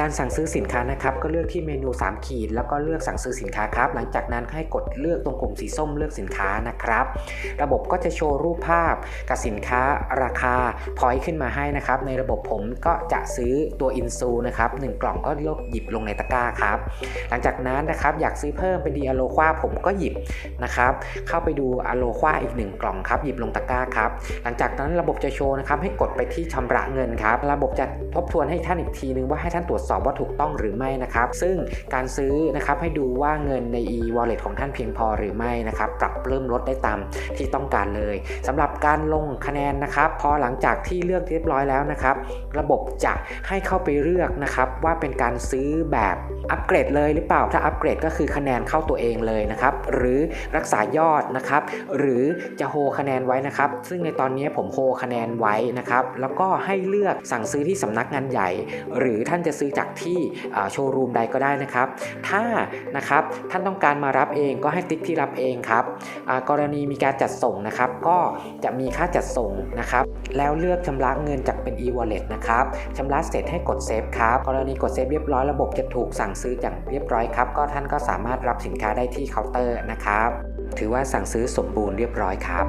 การสั่งซื้อสินค้านะครับก็เลือกที่เมนู 3 ขีด แล้วก็เลือกสั่งซื้อสินค้าครับ หลังจากนั้นให้กดเลือกตรงกลุ่มสีส้มเลือกสินค้านะครับ ระบบก็จะโชว์รูปภาพกับสินค้าราคาพอยต์ขึ้นมาให้นะครับ ในระบบผมก็จะซื้อตัวอินซูนะครับหนึ่งกล่องก็เลือกหยิบลงในตะกร้าครับ หลังจากนั้นนะครับอยากซื้อเพิ่มเป็นดีอะโลควาผมก็หยิบนะครับ เข้าไปดูอะโลควาอีกหนึ่งกล่องครับหยิบลงตะกร้าครับ หลังจากนั้นระบบจะโชว์นะครับให้กดไปที่ชำระเงินครับ ระบบจะทบทวนให้ท่านอีกทีนึงว่าให้ท่านตรวจสอบว่าถูกต้องหรือไม่นะครับ ซึ่งการซื้อนะครับให้ดูว่าเงินใน e-wallet ของท่านเพียงพอหรือไม่นะครับ ปรับเริ่มลดได้ตามที่ต้องการเลยสำหรับการลงคะแนนนะครับ พอหลังจากที่เลือกเรียบร้อยแล้วนะครับ ระบบจะให้เข้าไปเลือกนะครับว่าเป็นการซื้อแบบอัปเกรดเลยหรือเปล่าถ้าอัปเกรดก็คือคะแนนเข้าตัวเองเลยนะครับหรือรักษายอดนะครับหรือจะโฮคะแนนไว้นะครับ ซึ่งในตอนนี้ผมโฮคะแนนไว้นะครับแล้วก็ให้เลือกสั่งซื้อที่สำนักงานใหญ่ หรือท่านจะซื้อจากที่โชว์รูมใดก็ได้นะครับ ถ้านะครับท่านต้องการมารับเองก็ให้ติ๊กที่รับเองครับกรณีมีการจัดส่งนะครับ ก็จะมีค่าจัดส่งนะครับ แล้วเลือกชำระเงินจากเป็น e-wallet นะครับชำระเสร็จให้กดเซฟครับกรณีกดเซฟเรียบร้อยระบบจะถูกสั่งซื้ออย่างเรียบร้อยครับ ก็ท่านก็สามารถรับสินค้าได้ที่เคาน์เตอร์นะครับ ถือว่าสั่งซื้อสมบูรณ์เรียบร้อยครับ